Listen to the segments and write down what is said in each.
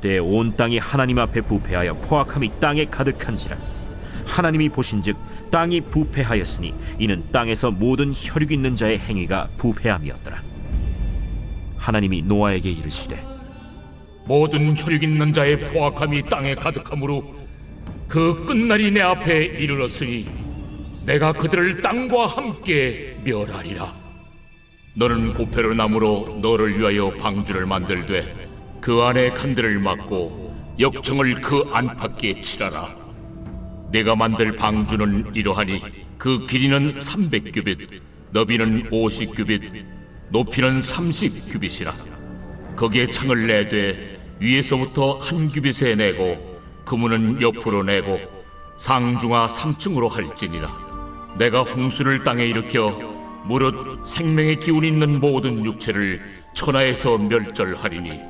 그때 온 땅이 하나님 앞에 부패하여 포악함이 땅에 가득한지라 하나님이 보신즉 땅이 부패하였으니 이는 땅에서 모든 혈육 있는 자의 행위가 부패함이었더라 하나님이 노아에게 이르시되 모든 혈육 있는 자의 포악함이 땅에 가득하므로 그 끝날이 내 앞에 이르렀으니 내가 그들을 땅과 함께 멸하리라. 너는 고페르 나무로 너를 위하여 방주를 만들되 그 안에 칸들을 막고 역청을 그 안팎에 칠하라. 내가 만들 방주는 이러하니 그 길이는 300규빗, 너비는 50규빗, 높이는 30규빗이라. 거기에 창을 내되 위에서부터 한 규빗에 내고 그문은 옆으로 내고 상중하 3층으로 할지니라 내가 홍수를 땅에 일으켜 무릇 생명의 기운 있는 모든 육체를 천하에서 멸절하리니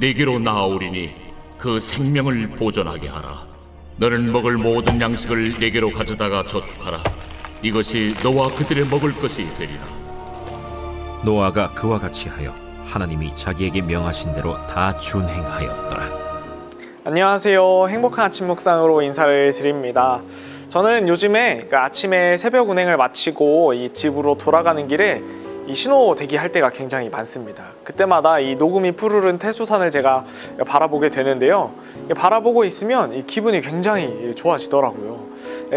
네개로 나아오리니 그 생명을 보존하게 하라 너는 먹을 모든 양식을 네개로 가져다가 저축하라 이것이 너와 그들의 먹을 것이 되리라 노아가 그와 같이 하여 하나님이 자기에게 명하신 대로 다 준행하였더라 안녕하세요. 행복한 아침 묵상으로 인사를 드립니다. 저는 요즘에 그 아침에 새벽 운행을 마치고 이 집으로 돌아가는 길에 이 신호 대기할 때가 굉장히 많습니다. 그때마다 이 녹음이 푸르른 태소산을 제가 바라보게 되는데요. 바라보고 있으면 이 기분이 굉장히 좋아지더라고요.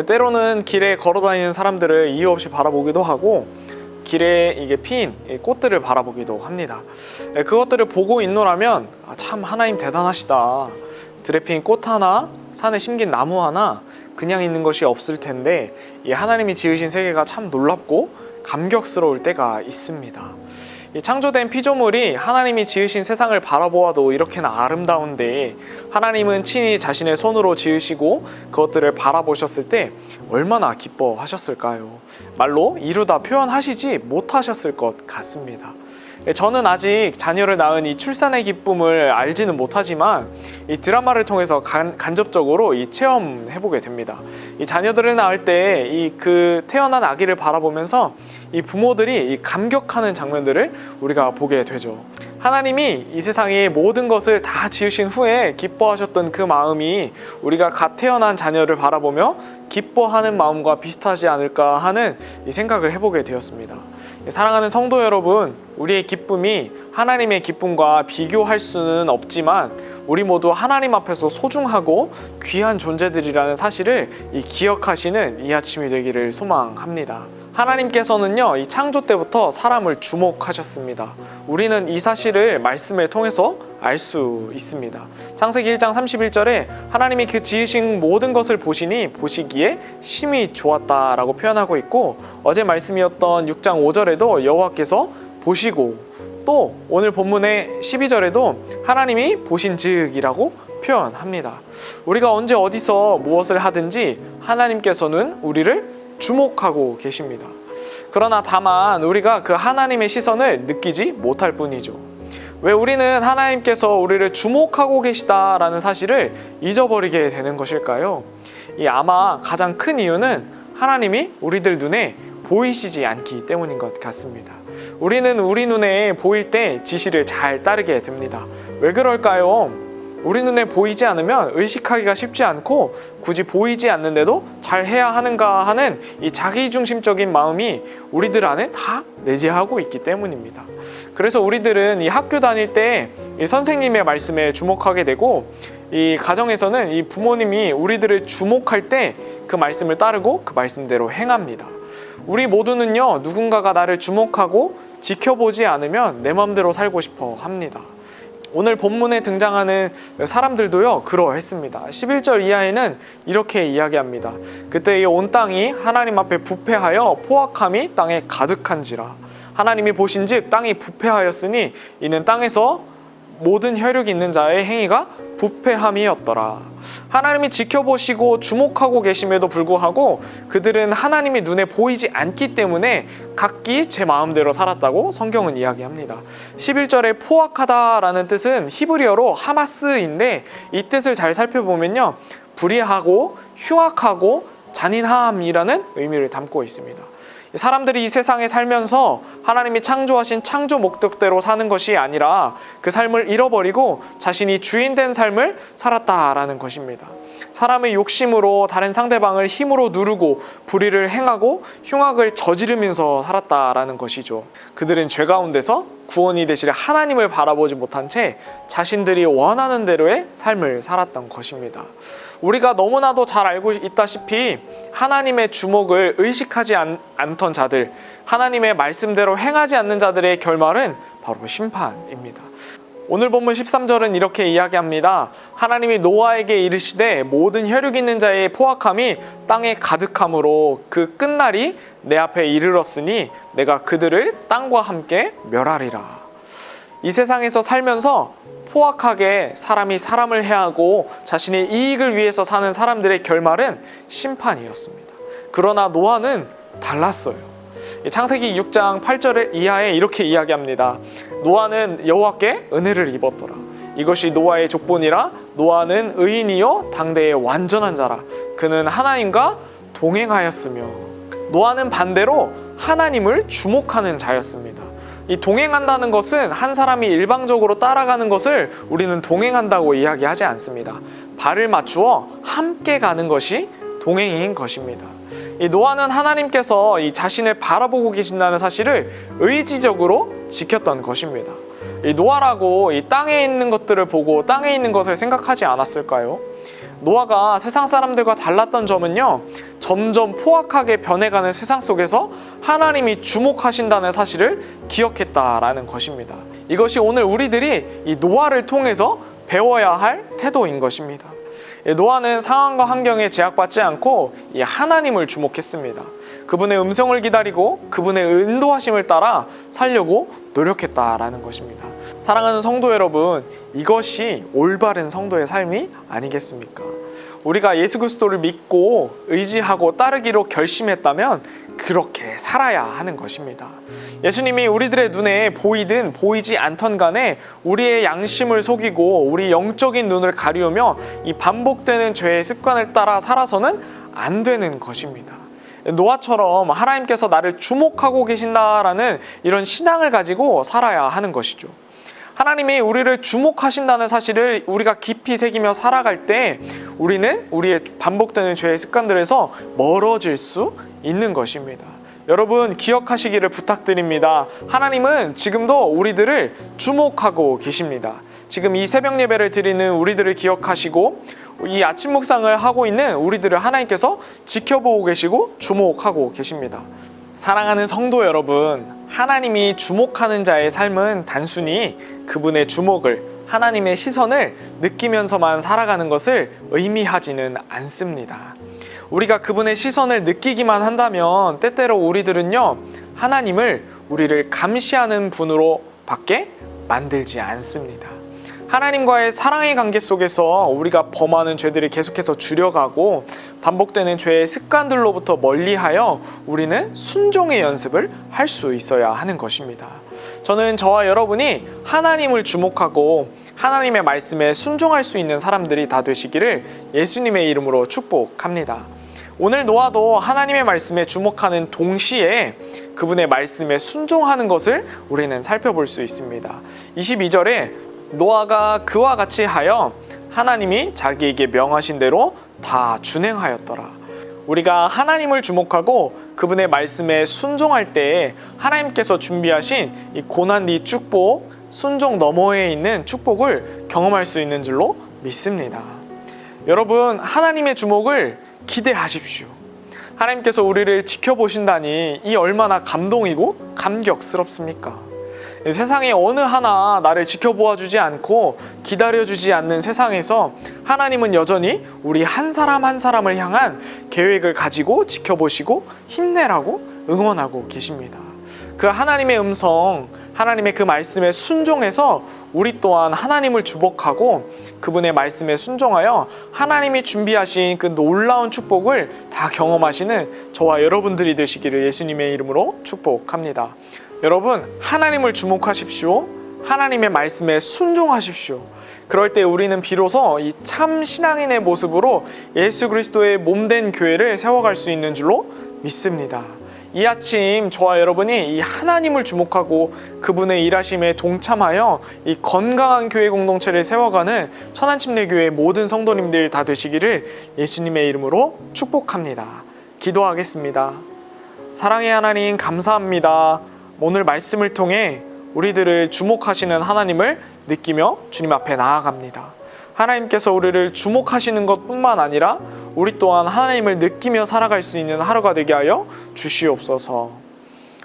때로는 길에 걸어 다니는 사람들을 이유 없이 바라보기도 하고 길에 이게 핀 꽃들을 바라보기도 합니다. 그것들을 보고 있노라면 아, 참 하나님 대단하시다. 들에 핀꽃 하나, 산에 심긴 나무 하나 그냥 있는 것이 없을 텐데 이 하나님이 지으신 세계가 참 놀랍고 감격스러울 때가 있습니다. 이 창조된 피조물이 하나님이 지으신 세상을 바라보아도 이렇게나 아름다운데 하나님은 친히 자신의 손으로 지으시고 그것들을 바라보셨을 때 얼마나 기뻐하셨을까요? 말로 이루다 표현하시지 못하셨을 것 같습니다. 저는 아직 자녀를 낳은 이 출산의 기쁨을 알지는 못하지만 이 드라마를 통해서 간, 간접적으로 이 체험해보게 됩니다. 이 자녀들을 낳을 때 이 그 태어난 아기를 바라보면서 이 부모들이 이 감격하는 장면들을 우리가 보게 되죠. 하나님이 이 세상의 모든 것을 다 지으신 후에 기뻐하셨던 그 마음이 우리가 갓 태어난 자녀를 바라보며 기뻐하는 마음과 비슷하지 않을까 하는 이 생각을 해보게 되었습니다. 사랑하는 성도 여러분, 우리의 기쁨이 하나님의 기쁨과 비교할 수는 없지만 우리 모두 하나님 앞에서 소중하고 귀한 존재들이라는 사실을 이 기억하시는 이 아침이 되기를 소망합니다. 하나님께서는요, 이 창조 때부터 사람을 주목하셨습니다. 우리는 이 사실을 말씀을 통해서 알 수 있습니다. 창세기 1장 31절에 하나님이 그 지으신 모든 것을 보시니 보시기에 심히 좋았다 라고 표현하고 있고 어제 말씀이었던 6장 5절에도 여호와께서 보시고 또 오늘 본문의 12절에도 하나님이 보신 즉이라고 표현합니다. 우리가 언제 어디서 무엇을 하든지 하나님께서는 우리를 주목하고 계십니다. 그러나 다만 우리가 그 하나님의 시선을 느끼지 못할 뿐이죠. 왜 우리는 하나님께서 우리를 주목하고 계시다라는 사실을 잊어버리게 되는 것일까요? 이 아마 가장 큰 이유는 하나님이 우리들 눈에 보이시지 않기 때문인 것 같습니다. 우리는 우리 눈에 보일 때 지시를 잘 따르게 됩니다. 왜 그럴까요? 우리 눈에 보이지 않으면 의식하기가 쉽지 않고 굳이 보이지 않는데도 잘 해야 하는가 하는 이 자기중심적인 마음이 우리들 안에 다 내재하고 있기 때문입니다. 그래서 우리들은 이 학교 다닐 때 이 선생님의 말씀에 주목하게 되고 이 가정에서는 이 부모님이 우리들을 주목할 때 그 말씀을 따르고 그 말씀대로 행합니다. 우리 모두는요 누군가가 나를 주목하고 지켜보지 않으면 내 마음대로 살고 싶어 합니다. 오늘 본문에 등장하는 사람들도요 그러했습니다. 11절 이하에는 이렇게 이야기합니다. 그때 이 온 땅이 하나님 앞에 부패하여 포악함이 땅에 가득한지라 하나님이 보신즉 땅이 부패하였으니 이는 땅에서 모든 혈육 있는 자의 행위가 부패함이었더라. 하나님이 지켜보시고 주목하고 계심에도 불구하고 그들은 하나님이 눈에 보이지 않기 때문에 각기 제 마음대로 살았다고 성경은 이야기합니다. 11절에 포악하다라는 뜻은 히브리어로 하마스인데 이 뜻을 잘 살펴보면요. 불의하고 흉악하고 잔인함이라는 의미를 담고 있습니다. 사람들이 이 세상에 살면서 하나님이 창조하신 창조 목적대로 사는 것이 아니라 그 삶을 잃어버리고 자신이 주인된 삶을 살았다라는 것입니다. 사람의 욕심으로 다른 상대방을 힘으로 누르고 불의를 행하고 흉악을 저지르면서 살았다라는 것이죠. 그들은 죄 가운데서 구원이 되실 하나님을 바라보지 못한 채 자신들이 원하는 대로의 삶을 살았던 것입니다. 우리가 너무나도 잘 알고 있다시피 하나님의 주목을 의식하지 않, 않던 자들, 하나님의 말씀대로 행하지 않는 자들의 결말은 바로 심판입니다. 오늘 본문 13절은 이렇게 이야기합니다. 하나님이 노아에게 이르시되 모든 혈육 있는 자의 포악함이 땅에 가득함으로 그 끝날이 내 앞에 이르렀으니 내가 그들을 땅과 함께 멸하리라. 이 세상에서 살면서 포악하게 사람이 사람을 해하고 자신의 이익을 위해서 사는 사람들의 결말은 심판이었습니다. 그러나 노아는 달랐어요. 창세기 6장 8절 이하에 이렇게 이야기합니다. 노아는 여호와께 은혜를 입었더라. 이것이 노아의 족본이라 노아는 의인이요 당대의 완전한 자라. 그는 하나님과 동행하였으며 노아는 반대로 하나님을 주목하는 자였습니다. 이 동행한다는 것은 한 사람이 일방적으로 따라가는 것을 우리는 동행한다고 이야기하지 않습니다. 발을 맞추어 함께 가는 것이 동행인 것입니다. 이 노아는 하나님께서 이 자신을 바라보고 계신다는 사실을 의지적으로 지켰던 것입니다. 이 노아라고 이 땅에 있는 것들을 보고 땅에 있는 것을 생각하지 않았을까요? 노아가 세상 사람들과 달랐던 점은요, 점점 포악하게 변해가는 세상 속에서 하나님이 주목하신다는 사실을 기억했다라는 것입니다. 이것이 오늘 우리들이 이 노아를 통해서 배워야 할 태도인 것입니다. 예, 노아는 상황과 환경에 제약받지 않고 이 하나님을 주목했습니다. 그분의 음성을 기다리고 그분의 인도하심을 따라 살려고 노력했다라는 것입니다. 사랑하는 성도 여러분, 이것이 올바른 성도의 삶이 아니겠습니까? 우리가 예수 그리스도를 믿고 의지하고 따르기로 결심했다면 그렇게 살아야 하는 것입니다. 예수님이 우리들의 눈에 보이든 보이지 않던 간에 우리의 양심을 속이고 우리 영적인 눈을 가리우며 이 반복되는 죄의 습관을 따라 살아서는 안 되는 것입니다. 노아처럼 하나님께서 나를 주목하고 계신다라는 이런 신앙을 가지고 살아야 하는 것이죠. 하나님이 우리를 주목하신다는 사실을 우리가 깊이 새기며 살아갈 때 우리는 우리의 반복되는 죄의 습관들에서 멀어질 수 있는 것입니다. 여러분 기억하시기를 부탁드립니다. 하나님은 지금도 우리들을 주목하고 계십니다. 지금 이 새벽 예배를 드리는 우리들을 기억하시고 이 아침 묵상을 하고 있는 우리들을 하나님께서 지켜보고 계시고 주목하고 계십니다. 사랑하는 성도 여러분, 하나님이 주목하는 자의 삶은 단순히 그분의 주목을 하나님의 시선을 느끼면서만 살아가는 것을 의미하지는 않습니다. 우리가 그분의 시선을 느끼기만 한다면 때때로 우리들은요, 하나님을 우리를 감시하는 분으로 밖에 만들지 않습니다. 하나님과의 사랑의 관계 속에서 우리가 범하는 죄들이 계속해서 줄여가고 반복되는 죄의 습관들로부터 멀리하여 우리는 순종의 연습을 할 수 있어야 하는 것입니다. 저는 저와 여러분이 하나님을 주목하고 하나님의 말씀에 순종할 수 있는 사람들이 다 되시기를 예수님의 이름으로 축복합니다. 오늘 노아도 하나님의 말씀에 주목하는 동시에 그분의 말씀에 순종하는 것을 우리는 살펴볼 수 있습니다. 22절에 노아가 그와 같이 하여 하나님이 자기에게 명하신 대로 다 준행하였더라. 우리가 하나님을 주목하고 그분의 말씀에 순종할 때 하나님께서 준비하신 이 고난 뒤 축복, 순종 너머에 있는 축복을 경험할 수 있는 줄로 믿습니다. 여러분, 하나님의 주목을 기대하십시오. 하나님께서 우리를 지켜보신다니 이 얼마나 감동이고 감격스럽습니까? 세상에 어느 하나 나를 지켜보아 주지 않고 기다려 주지 않는 세상에서 하나님은 여전히 우리 한 사람 한 사람을 향한 계획을 가지고 지켜보시고 힘내라고 응원하고 계십니다. 그 하나님의 음성, 하나님의 그 말씀에 순종해서 우리 또한 하나님을 주목하고 그분의 말씀에 순종하여 하나님이 준비하신 그 놀라운 축복을 다 경험하시는 저와 여러분들이 되시기를 예수님의 이름으로 축복합니다. 여러분, 하나님을 주목하십시오. 하나님의 말씀에 순종하십시오. 그럴 때 우리는 비로소 이 참 신앙인의 모습으로 예수 그리스도의 몸된 교회를 세워갈 수 있는 줄로 믿습니다. 이 아침 저와 여러분이 이 하나님을 주목하고 그분의 일하심에 동참하여 이 건강한 교회 공동체를 세워가는 천안침례교회 모든 성도님들 다 되시기를 예수님의 이름으로 축복합니다. 기도하겠습니다. 사랑의 하나님 감사합니다. 오늘 말씀을 통해 우리들을 주목하시는 하나님을 느끼며 주님 앞에 나아갑니다. 하나님께서 우리를 주목하시는 것 뿐만 아니라 우리 또한 하나님을 느끼며 살아갈 수 있는 하루가 되게 하여 주시옵소서.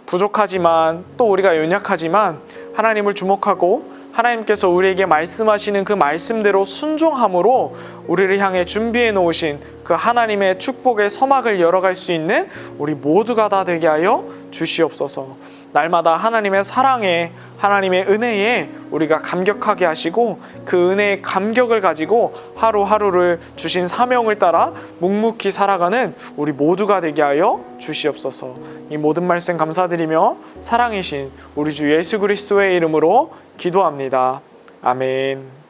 부족하지만 또 우리가 연약하지만 하나님을 주목하고 하나님께서 우리에게 말씀하시는 그 말씀대로 순종함으로 우리를 향해 준비해 놓으신 그 하나님의 축복의 서막을 열어갈 수 있는 우리 모두가 다 되게 하여 주시옵소서. 날마다 하나님의 사랑에 하나님의 은혜에 우리가 감격하게 하시고 그 은혜의 감격을 가지고 하루하루를 주신 사명을 따라 묵묵히 살아가는 우리 모두가 되게 하여 주시옵소서. 이 모든 말씀 감사드리며 사랑이신 우리 주 예수 그리스도의 이름으로 기도합니다. 아멘.